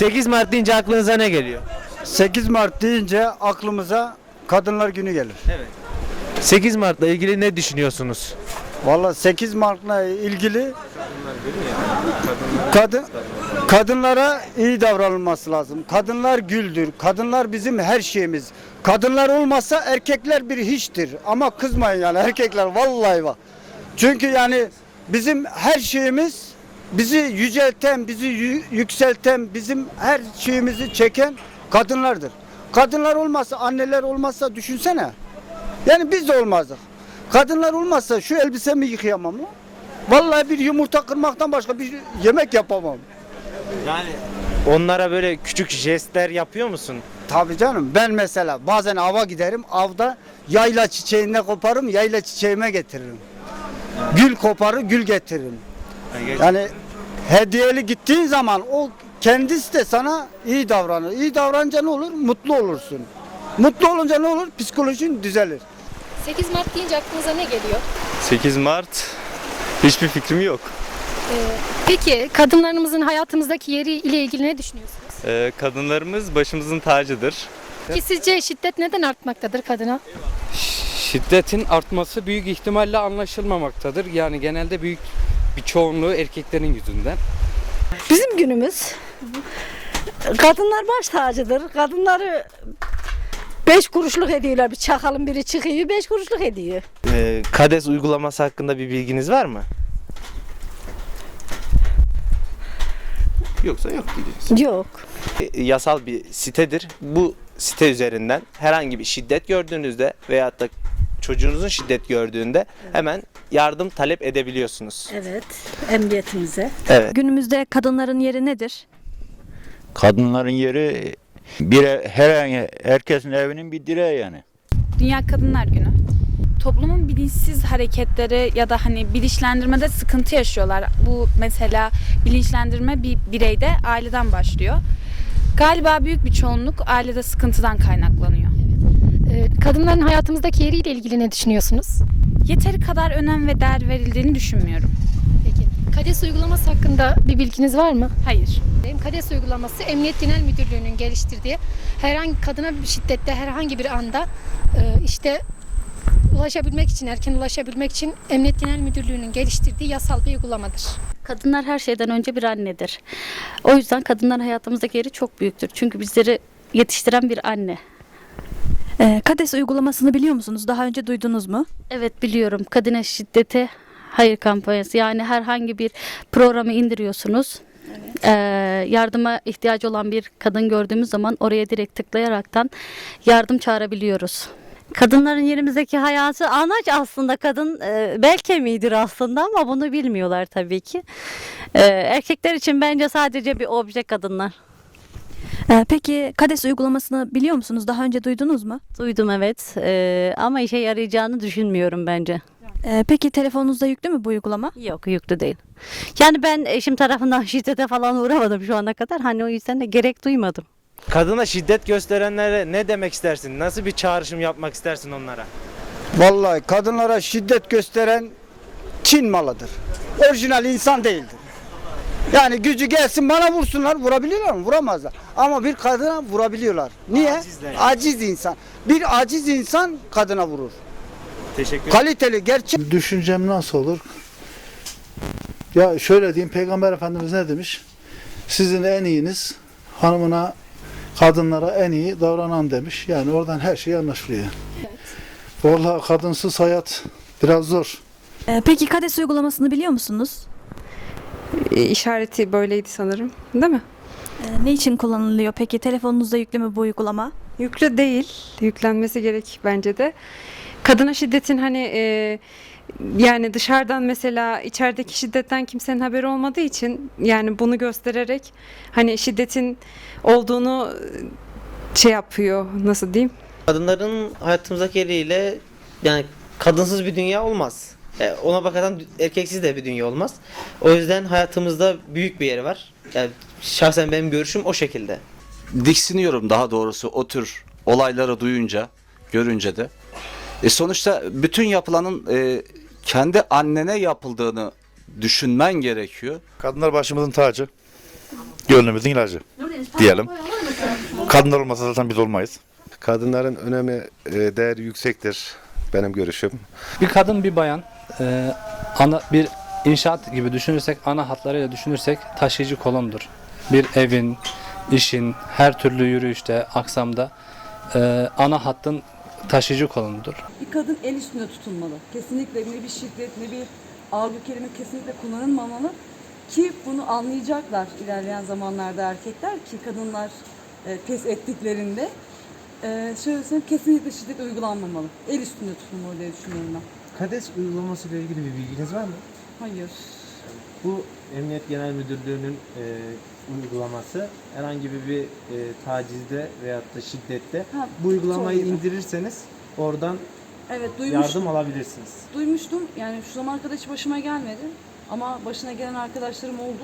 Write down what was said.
8 Mart deyince aklınıza ne geliyor? 8 Mart deyince aklımıza Kadınlar Günü gelir. 8 Mart'la ilgili ne düşünüyorsunuz? Vallahi 8 Mart'la ilgili kadın kadınlara iyi davranılması lazım. Kadınlar güldür. Kadınlar bizim her şeyimiz. Kadınlar olmasa erkekler bir hiçtir. Ama kızmayın yani erkekler vallahi bak. Çünkü yani bizim her şeyimiz bizi yücelten, bizi yü- yükselten, bizim her şeyimizi çeken kadınlardır. Kadınlar olmasa, anneler olmazsa düşünsene. Yani biz de olmazdık. Kadınlar olmazsa şu elbisemi yıkayamam lan. Vallahi bir yumurta kırmaktan başka bir yemek yapamam. Yani onlara böyle küçük jestler yapıyor musun? Tabii canım ben mesela bazen ava giderim avda yayla çiçeğine koparım yayla çiçeğime getiririm. Gül koparır gül getiririm. Yani hediyeli gittiğin zaman o kendisi de sana iyi davranır. İyi davranınca ne olur? Mutlu olursun. Mutlu olunca ne olur? Psikolojin düzelir. 8 Mart deyince aklınıza ne geliyor? 8 Mart hiçbir fikrim yok. Ee, peki kadınlarımızın hayatımızdaki yeri ile ilgili ne düşünüyorsunuz? Ee, kadınlarımız başımızın tacıdır. Ki sizce şiddet neden artmaktadır kadına? Şiddetin artması büyük ihtimalle anlaşılmamaktadır. Yani genelde büyük bir çoğunluğu erkeklerin yüzünden. Bizim günümüz. Kadınlar baş tacıdır. Kadınları beş kuruşluk ediyorlar. Bir çakalın biri çıkıyor beş kuruşluk ediyor. Ee, KADES uygulaması hakkında bir bilginiz var mı? Yoksa yok diyeceğiz. Yok. E, Yasal bir sitedir. Bu site üzerinden herhangi bir şiddet gördüğünüzde veyahut da çocuğunuzun şiddet gördüğünde hemen yardım talep edebiliyorsunuz. Evet. Emniyetimize. Evet. Günümüzde kadınların yeri nedir? Kadınların yeri bir her herkesin evinin bir direği yani. Dünya Kadınlar Günü. Toplumun bilinçsiz hareketleri ya da hani bilinçlendirmede sıkıntı yaşıyorlar. Bu mesela bilinçlendirme bir bireyde aileden başlıyor. Galiba büyük bir çoğunluk ailede sıkıntıdan kaynaklanıyor. Ee, kadınların hayatımızdaki yeri ile ilgili ne düşünüyorsunuz? Yeteri kadar önem ve değer verildiğini düşünmüyorum. Peki. KADES uygulaması hakkında bir bilginiz var mı? Hayır. KADES uygulaması Emniyet Genel Müdürlüğü'nün geliştirdiği herhangi kadına bir şiddette herhangi bir anda e, işte ulaşabilmek için, erken ulaşabilmek için Emniyet Genel Müdürlüğü'nün geliştirdiği yasal bir uygulamadır. Kadınlar her şeyden önce bir annedir. O yüzden kadınların hayatımızdaki yeri çok büyüktür. Çünkü bizleri yetiştiren bir anne. Ee, KADES uygulamasını biliyor musunuz? Daha önce duydunuz mu? Evet biliyorum kadına şiddete hayır kampanyası. Yani herhangi bir programı indiriyorsunuz. Ee, yardıma ihtiyacı olan bir kadın gördüğümüz zaman oraya direkt tıklayaraktan yardım çağırabiliyoruz. Kadınların yerimizdeki hayatı anaç aslında kadın e, bel kemiğidir aslında ama bunu bilmiyorlar tabii ki. E, erkekler için bence sadece bir obje kadınlar. Ee, peki KADES uygulamasını biliyor musunuz? Daha önce duydunuz mu? Duydum evet e, ama işe yarayacağını düşünmüyorum bence. Ee, peki telefonunuzda yüklü mü bu uygulama? Yok yüklü değil. Yani ben eşim tarafından şiddete falan uğramadım şu ana kadar. Hani o yüzden de gerek duymadım. Kadına şiddet gösterenlere ne demek istersin? Nasıl bir çağrışım yapmak istersin onlara? Vallahi kadınlara şiddet gösteren Çin malıdır. Orijinal insan değildir. Yani gücü gelsin bana vursunlar vurabiliyorlar mı? Vuramazlar. Ama bir kadına vurabiliyorlar. Niye? Acizler. Aciz insan. Bir aciz insan kadına vurur. Teşekkür. Kaliteli gerçek Düşüncem nasıl olur? Ya şöyle diyeyim Peygamber Efendimiz ne demiş? Sizin en iyiniz hanımına kadınlara en iyi davranan demiş. Yani oradan her şey anlaşılıyor. Vallahi kadınsız hayat biraz zor. Ee, peki KADES uygulamasını biliyor musunuz? İşareti böyleydi sanırım. Değil mi? Ee, ne için kullanılıyor? Peki telefonunuzda yüklü mü bu uygulama? Yüklü değil. Yüklenmesi gerek bence de. Kadına şiddetin hani e, yani dışarıdan mesela içerideki şiddetten kimsenin haberi olmadığı için yani bunu göstererek hani şiddetin olduğunu e, şey yapıyor nasıl diyeyim? Kadınların hayatımızdaki yeriyle yani kadınsız bir dünya olmaz. E, ona bakarsan erkeksiz de bir dünya olmaz. O yüzden hayatımızda büyük bir yeri var. Yani şahsen benim görüşüm o şekilde. Diksiniyorum daha doğrusu o tür olayları duyunca, görünce de. E sonuçta bütün yapılanın e, kendi annene yapıldığını düşünmen gerekiyor. Kadınlar başımızın tacı. Gönlümüzün ilacı diyelim. Kadınlar olmasa zaten biz olmayız. Kadınların önemi, e, değeri yüksektir benim görüşüm. Bir kadın bir bayan e, ana bir inşaat gibi düşünürsek ana hatlarıyla düşünürsek taşıyıcı kolondur. Bir evin, işin her türlü yürüyüşte, aksamda e, ana hattın taşıyıcı kolonudur. Bir kadın el üstünde tutulmalı. Kesinlikle ne bir şiddet ne bir ağır kelime kesinlikle kullanılmamalı. Ki bunu anlayacaklar ilerleyen zamanlarda erkekler ki kadınlar e, pes ettiklerinde e, şöyle söyleyeyim kesinlikle şiddet uygulanmamalı. El üstünde tutulmalı diye düşünüyorum ben. KADES uygulaması ile ilgili bir bilginiz var mı? Hayır. Bu Emniyet Genel Müdürlüğü'nün e, uygulaması herhangi bir, bir e, tacizde veyahut da şiddette Ha, bu uygulamayı sorry. indirirseniz oradan Evet duymuştum. yardım alabilirsiniz. Duymuştum. Yani şu zamana kadar hiç başıma gelmedi. Ama başına gelen arkadaşlarım oldu.